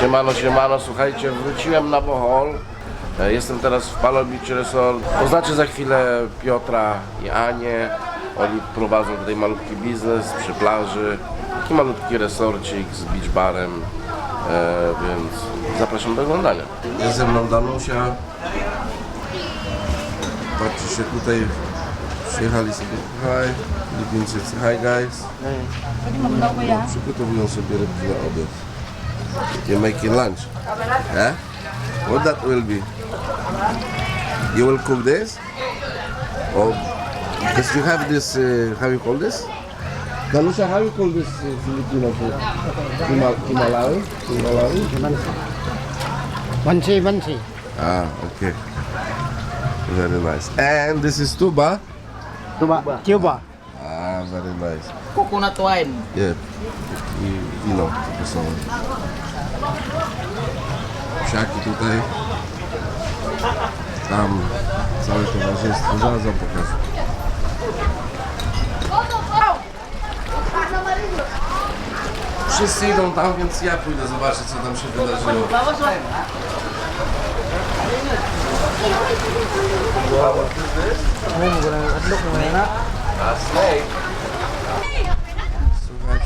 Siemano, siemano, słuchajcie, wróciłem na Bohol. E, Jestem teraz w Palo Beach Resort. Poznacie za chwilę Piotra i Anię. Oni prowadzą tutaj malutki biznes przy plaży. Taki malutki resorcik z beach barem, e, więc zapraszam do oglądania. Jest ze mną Danusia. Patrzcie się tutaj, przyjechali sobie, hi, Filipińczycy, hi guys. No, przygotowują sobie rybki na obiad. You're making lunch. Yeah? What that will be? You will cook this? Or because you have this, uh, how you call this? Danusia, how you call this uh, Filipino food? Himal Himalayan? Himalayan? Bansi, bansi. Ah, okay. Very nice. And this is tuba. Tuba. Cuba. Ah, very nice. Coconut wine. Yeah. I wino to są. Psiaki tutaj. Tam całe towarzystwo. Zaraz wam pokażę. Wszyscy idą tam, więc ja pójdę zobaczyć co tam się wydarzyło.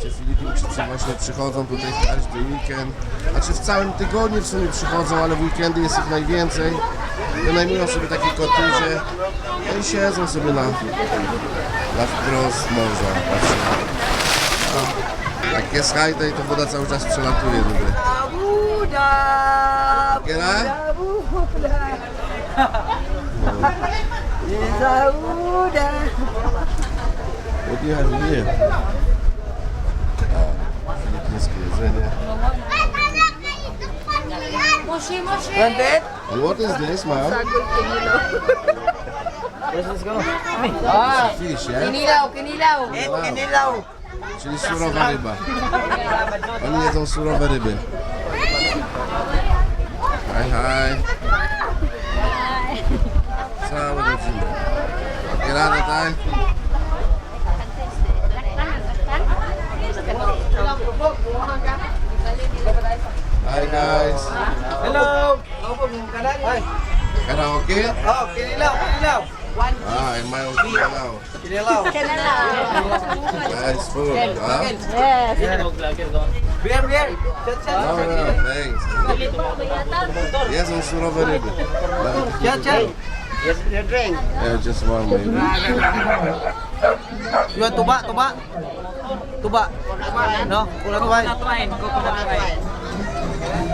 Słuchajcie, Filipińczycy właśnie przychodzą tutaj w każdy weekend. Znaczy w całym tygodniu w sumie przychodzą, ale w weekendy jest ich najwięcej. Wynajmują sobie takie kotyże no i siedzą sobie na, na wprost morza. No. Jak jest high tide, to woda cały czas przelatuje tutaj. What do you have here? Filipińskie jedzenie. What is this, ma'am? Yes, let's go. Ah, Fish, yeah? Kinilaw, kinilaw. et kinilaw. Czyli surowa ryba. Oni jedzą surowe ryby. Hi, hi. Cała rodzina. Tak? Hi guys. Hello. Ay, Karaoke? oh, kinilaw, kinilaw. Ah, in my own kinilaw. Kinilaw. Nice food. Huh? Beer, beer. Chat, chat. No, no, thanks. Jedzą surowe ryby. Chat, chat. Yeah, just one maybe. You want tuba, tuba? Tuba. No, coconut wine.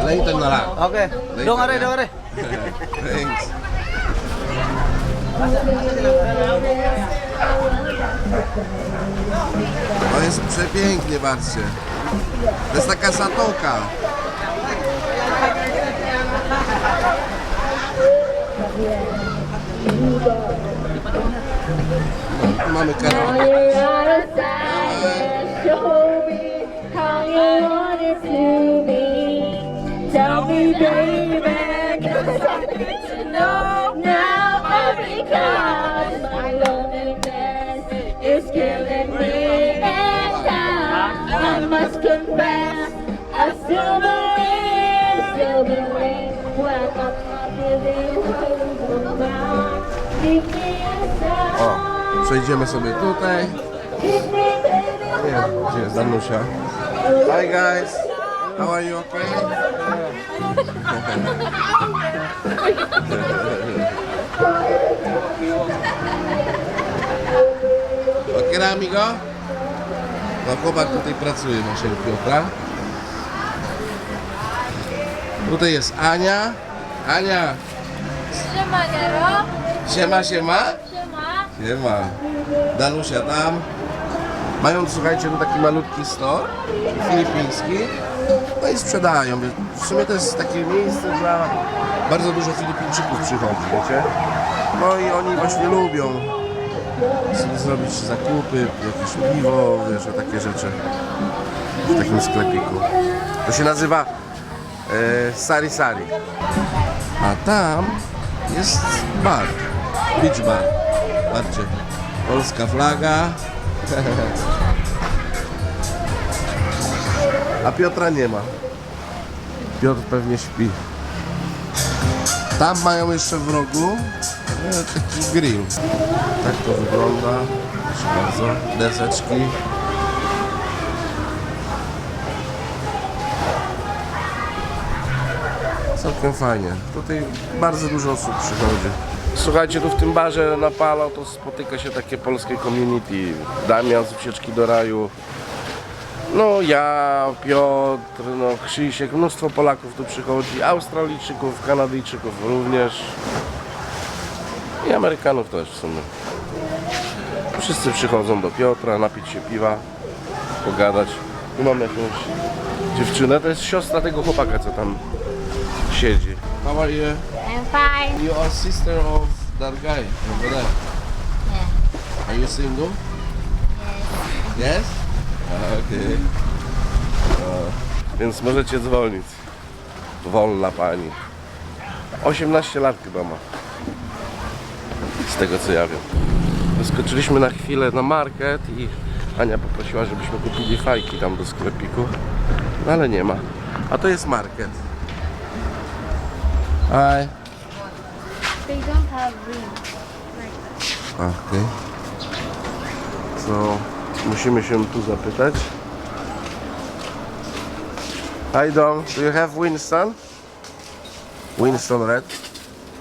Later na lang. Okay. Dong are, dong are. Thanks. To jest przepięknie, patrzcie. To jest taka zatoka. No, tu mamy karaoke. Tell me, baby, 'cause I need to know now. All because my loneliness is killing me. And I, I must confess, I still believe, still believe when I'm not giving you around. Give me a O, sign. przejdziemy sobie tutaj. Nie, gdzie jest Danusia? Hi guys. How are you okay? Okay, amigo? No chłopak tutaj pracuje u Piotra. Tutaj jest Ania. Ania, Siema, Nero. siema, siema. Siema. Siema. Danusia tam. Mają, słuchajcie, tu taki malutki store filipiński. No i sprzedają. W sumie to jest takie miejsce dla bardzo dużo Filipińczyków przychodzi, wiecie? No i oni właśnie lubią sobie zrobić zakupy, jakieś piwo, wiesz, takie rzeczy w takim sklepiku. To się nazywa e, Sari Sari. A tam jest bar, beach bar. Patrzcie, polska flaga. A Piotra nie ma. Piotr pewnie śpi. Tam mają jeszcze w rogu e, taki grill. Tak to wygląda. Proszę bardzo. Deseczki. Całkiem fajnie. Tutaj bardzo dużo osób przychodzi. Słuchajcie, tu w tym barze na Palo to spotyka się takie polskie community. Damian z Ucieczki do Raju. No ja, Piotr, no Krzysiek, mnóstwo Polaków tu przychodzi, Australijczyków, Kanadyjczyków również i Amerykanów też w sumie. Wszyscy przychodzą do Piotra, napić się piwa, pogadać. Tu mam jakąś dziewczynę, to jest siostra tego chłopaka, co tam siedzi. How are you? I'm fine. You are sister of that guy over there. Are you single? Yes. Okay. Więc możecie dzwonić. Wolna pani. 18 lat chyba ma. Z tego co ja wiem. Wyskoczyliśmy na chwilę na market i Ania poprosiła, żebyśmy kupili fajki tam do sklepiku. No ale nie ma. A to jest market. Hi. They don't have ring. Okej. So, musimy się tu zapytać. Hi Dom, do you have Winston? Winston Red?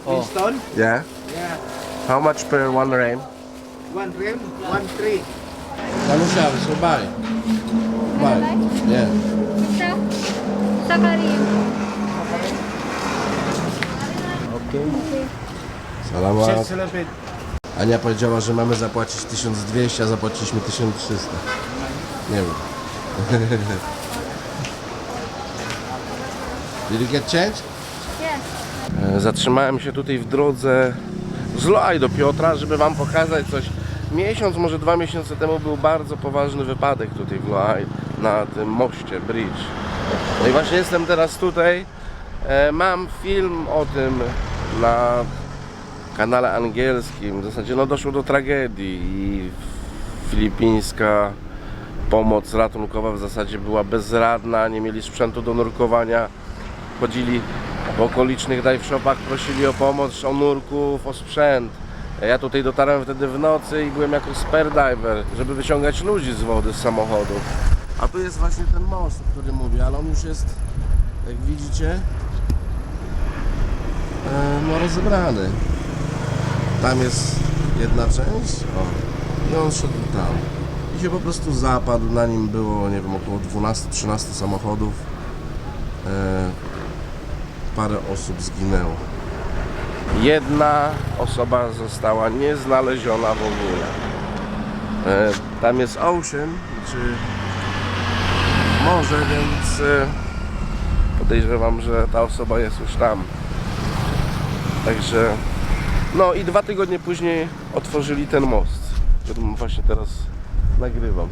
Winston? Yeah. Yeah. How much per one rain? One rim, one three. Danusia, so buy. Buy. Yeah. Isa? Isa. Okay. Salamat. Ania powiedziała, że mamy zapłacić 1200, a zapłaciliśmy 1300. Nie wiem. Did you get change? Yes. E, Zatrzymałem się tutaj w drodze z Loaj do Piotra, żeby Wam pokazać coś. Miesiąc, może dwa miesiące temu był bardzo poważny wypadek tutaj w Loaj na tym moście, bridge. No i właśnie jestem teraz tutaj. E, Mam film o tym na kanale angielskim. W zasadzie no doszło do tragedii i filipińska pomoc ratunkowa w zasadzie była bezradna, nie mieli sprzętu do nurkowania. Chodzili po okolicznych dive shopach, prosili o pomoc, o nurków, o sprzęt. Ja tutaj dotarłem wtedy w nocy i byłem jako spare diver, żeby wyciągać ludzi z wody, z samochodów. A tu jest właśnie ten most, o którym mówię, ale on już jest, jak widzicie, e, no rozebrany. Tam jest jedna część, o, i on szedł tam. I się po prostu zapadł, na nim było, nie wiem, około 12-13 samochodów. E, parę osób zginęło. Jedna osoba została nieznaleziona w ogóle. E, tam jest ocean, czy morze, więc e, podejrzewam, że ta osoba jest już tam. Także no i dwa tygodnie później otworzyli ten most, którym właśnie teraz nagrywam.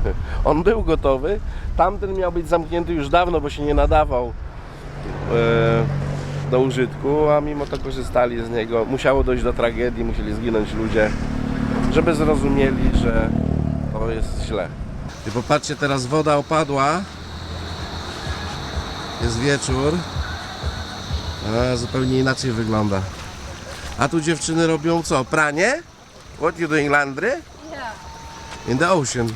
On był gotowy, tamten miał być zamknięty już dawno, bo się nie nadawał e, do użytku, a mimo to korzystali z niego. Musiało dojść do tragedii, musieli zginąć ludzie, żeby zrozumieli, że to jest źle. I popatrzcie, teraz woda opadła. Jest wieczór. A, zupełnie inaczej wygląda. A tu dziewczyny robią co? Pranie? What you doing laundry? Yeah. In the ocean.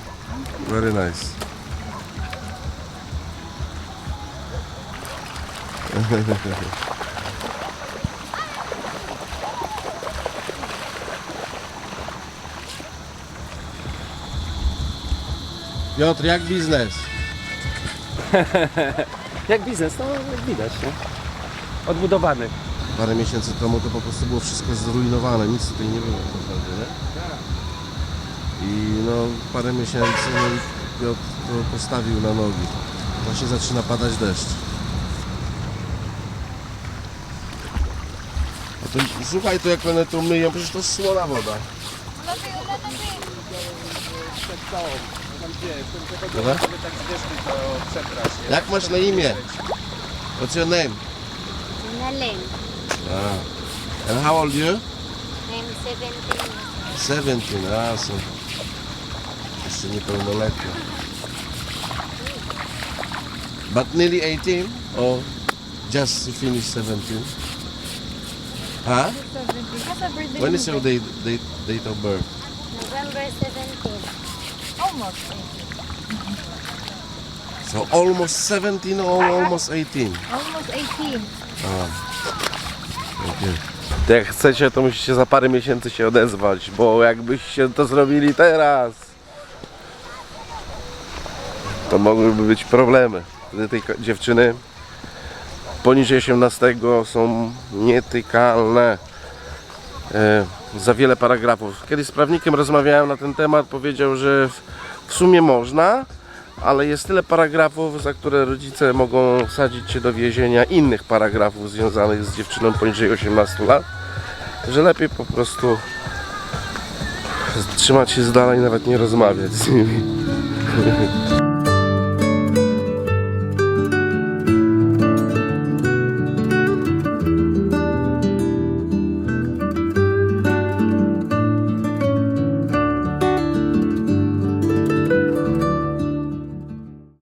Very nice. Piotr, jak biznes? Jak biznes, no jak widać, nie? Odbudowany. Parę miesięcy temu to po prostu było wszystko zrujnowane, nic tutaj nie było w zasadzie, nie? I no parę miesięcy i Piotr to postawił na nogi. Właśnie zaczyna padać deszcz. A to, słuchaj to jak one tu myją, przecież to słona woda. Dobra? Jak masz na imię? What's your name? Naling. Ah. And how old you? I'm 17. 17, a so jeszcze niepełnoletnia. But nearly 18? Or Just finished 17. Huh? When is your date, date, date of birth? November 17. Almost. So almost 17 or almost 18? Almost 18. Jak chcecie, to musicie za parę miesięcy się odezwać, bo jakbyście to zrobili teraz, to mogłyby być problemy. Wtedy tej dziewczyny poniżej 18 są nietykalne. E, za wiele paragrafów. Kiedyś z prawnikiem rozmawiałem na ten temat, powiedział, że w, w sumie można, ale jest tyle paragrafów, za które rodzice mogą wsadzić się do więzienia innych paragrafów związanych z dziewczyną poniżej 18 lat, że lepiej po prostu trzymać się z dala i nawet nie rozmawiać z nimi.